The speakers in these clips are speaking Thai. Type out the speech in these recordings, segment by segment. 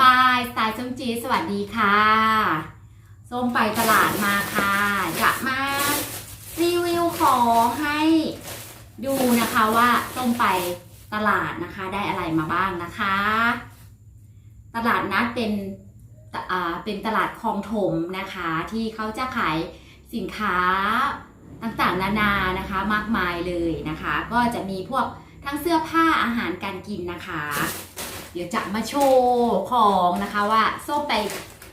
บายสไตล์ส้มจีสวัสดีค่ะส้มไปตลาดมาค่ะจะมารีวิวของให้ดูนะคะว่าส้มไปตลาดนะคะได้อะไรมาบ้างนะคะ ตลาดนัดเป็นเป็นตลาดคลองถมนะคะ ที่เขาจะขายสินค้าต่างๆนานานะคะมากมายเลยนะคะ ก็จะมีพวกทั้งเสื้อผ้าอาหารการกินนะคะ เดี๋ยวจะมาโชว์ของนะคะว่าส้มไป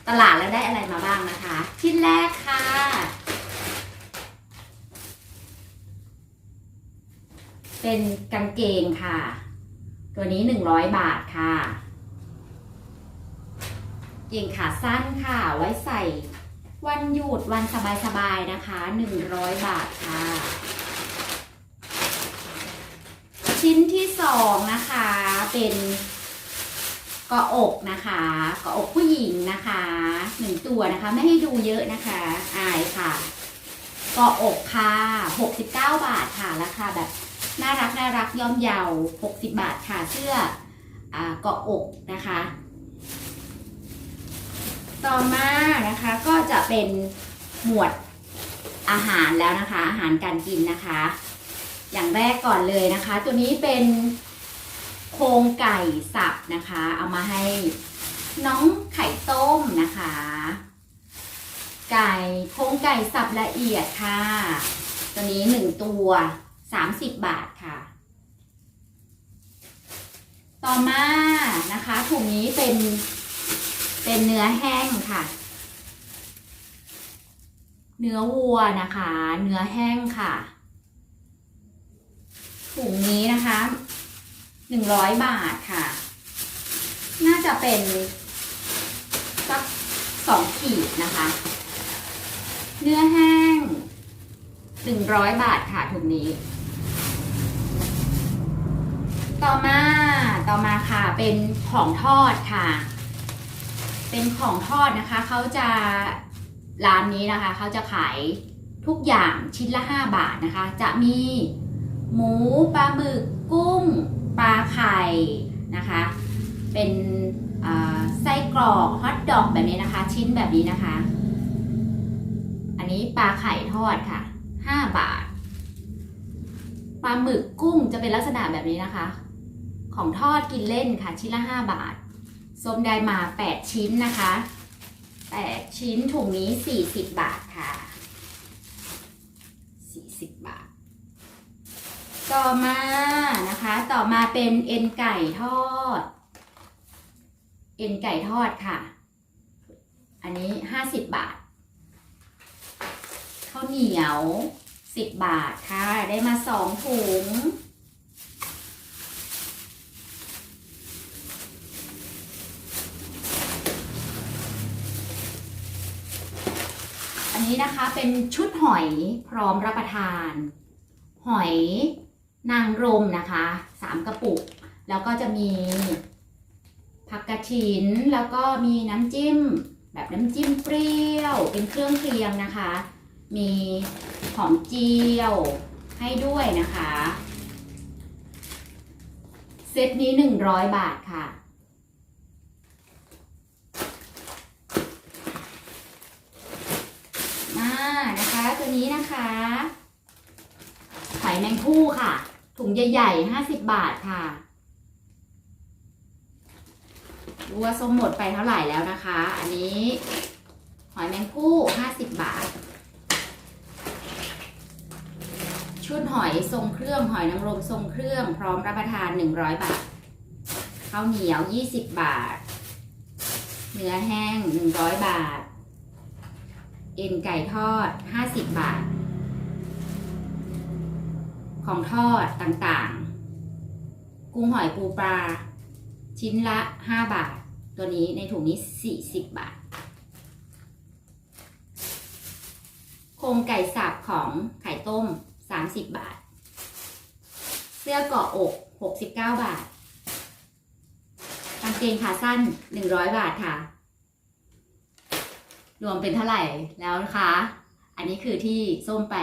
ตลาดแล้วได้อะไรมาบ้างนะคะ ชิ้นแรกค่ะ เป็นกางเกงค่ะ ตัวนี้100บาทค่ะ เกงขาสั้นค่ะ ไว้ใส่วันหยุดวันสบายๆนะคะ100บาทค่ะ ชิ้นที่สองนะคะเป็น กาะอกนะคะเกาะอกผู้หญิงนะคะหนึ่งตัวนะคะ ไม่ให้ดูเยอะนะคะ อายค่ะเกาะอกค่ะ 69 บาทค่ะราคาแบบน่ารักน่ารักย่อมเยาว 60 บาทค่ะเสื้ออ่าเกาะอกนะคะ ต่อมานะคะก็จะเป็นหมวดอาหารแล้วนะคะ อาหารการกินนะคะ อย่างแรกก่อนเลยนะคะ ตัวนี้เป็น ก่สับนะคะ เอามาให้น้องไข่ต้มนะคะ ไก่โครงไก่สับละเอียดค่ะ ตัวนี้หนึ่งตัว30บาทค่ะ ต่อมานะคะถุงนี้เป็นเป็นเนื้อแห้งค่ะ เนื้อวัวนะคะ เนื้อแห้งค่ะถุงนี้นะคะ หนึ่งร้อยบาทค่ะ น่าจะเป็นสักสองขีดนะคะ เนื้อแห้งหนึ่งร้อยบาทค่ะถุงนี้ ต่อมาต่อมาค่ะเป็นของทอดค่ะ เป็นของทอดนะคะเขาจะร้านนี้นะคะเขาจะขายทุกอย่างชิ้นละ 5 บาทนะคะ จะมีหมูปลาหมึกกุ้ง ปลาไข่นะคะ เป็นไส้กรอกฮอทดอกแบบนี้นะคะ ชิ้นแบบนี้นะคะ อันนี้ปลาไข่ทอดค่ะ 5 บาทปลาหมึกกุ้งจะเป็นลักษณะแบบนี้นะคะ ของทอดกินเล่นค่ะ ชิ้นละ 5 บาทส้มได้มา 8 ชิ้นนะคะ 8 ชิ้นถุงนี้ 40 บาทค่ะ 40 บาท ต่อมานะคะ ต่อมาเป็นเอ็นไก่ทอด เอ็นไก่ทอดค่ะ อันนี้50บบาทข้าวเหนียว10บบาทค่ะ ได้มา2ถุงอันนี้นะคะเป็นชุดหอยพร้อมรับประทาน หอยนางรมนะคะ สามกระปุก แล้วก็จะมีผักกระถิน แล้วก็มีน้ำจิ้ม แบบน้ำจิ้มเปรี้ยว เป็นเครื่องเคียงนะคะ มีหอมเจียวให้ด้วยนะคะ เซตนี้ 100 บาทค่ะ มานะคะ ตัวนี้นะคะหอยแมงผู้ค่ะ ถุงใหญ่ๆ50บบาทค่ะดูว่าส้มหมดไปเท่าไหร่แล้วนะคะ อันนี้หอยแมงผู้50บบาท ชุดหอยทรงเครื่องหอยนางรมทรงเครื่องพร้อมรับประทาน100บาทข้าวเหนียว20บบาท เนื้อแห้ง100บาท เอ็นไก่ทอด50บาท ของทอดต่างๆ กุ้งหอยปูปลา ชิ้นละ 5 บาท ตัวนี้ในถุงนี้ 40 บาท โครงไก่สับของไข่ต้ม 30 บาท เสื้อเกาะอก 69 บาทกางเกงขาสั้น 100 บาทค่ะ รวมเป็นเท่าไหร่แล้วนะคะ อันนี้คือที่ส้มไป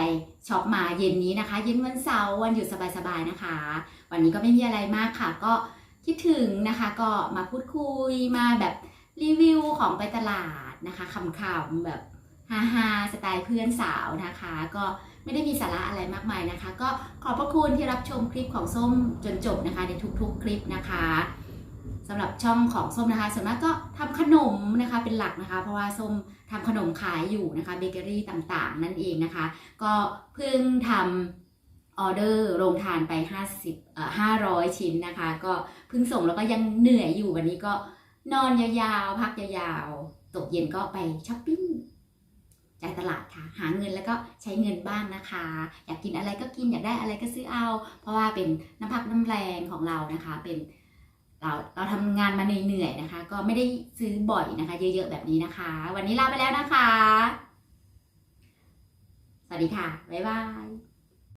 ช็อปมาเย็นนี้นะคะ เย็นวันเสาร์วันหยุดสบายๆนะคะ วันนี้ก็ไม่มีอะไรมากค่ะ ก็คิดถึงนะคะก็มาพูดคุยมาแบบรีวิวของไปตลาดนะคะคำๆแบบฮาฮาสไตล์เพื่อนสาวนะคะ ก็ไม่ได้มีสาระอะไรมากมายนะคะ ก็ขอบพระคุณที่รับชมคลิปของส้มจนจบนะคะในทุกๆคลิปนะคะ สำหรับช่องของส้มนะคะส่วนมากก็ทำขนมนะคะเป็นหลักนะคะ เพราะว่าส้มทำขนมขายอยู่นะคะเบเกอรี่ต่างๆ นั่นเองนะคะ ก็เพิ่งทำออเดอร์โรงทานไป 50เอ่อ500 ชิ้นนะคะ ก็เพิ่งส่งแล้วก็ยังเหนื่อยอยู่วันนี้ก็นอนยาวๆ พักยาวๆ ตกเย็นก็ไปช้อปปิ้งจ่ายตลาดค่ะ หาเงินแล้วก็ใช้เงินบ้างนะคะ อยากกินอะไรก็กินอยากได้อะไรก็ซื้อเอา เพราะว่าเป็นน้ำพักน้ำแรงของเรานะคะเป็น เราเราทำงานมาเหนื่อยๆนะคะ ก็ไม่ได้ซื้อบ่อยนะคะ เยอะๆแบบนี้นะคะ วันนี้ลาไปแล้วนะคะ สวัสดีค่ะ บ๊ายบาย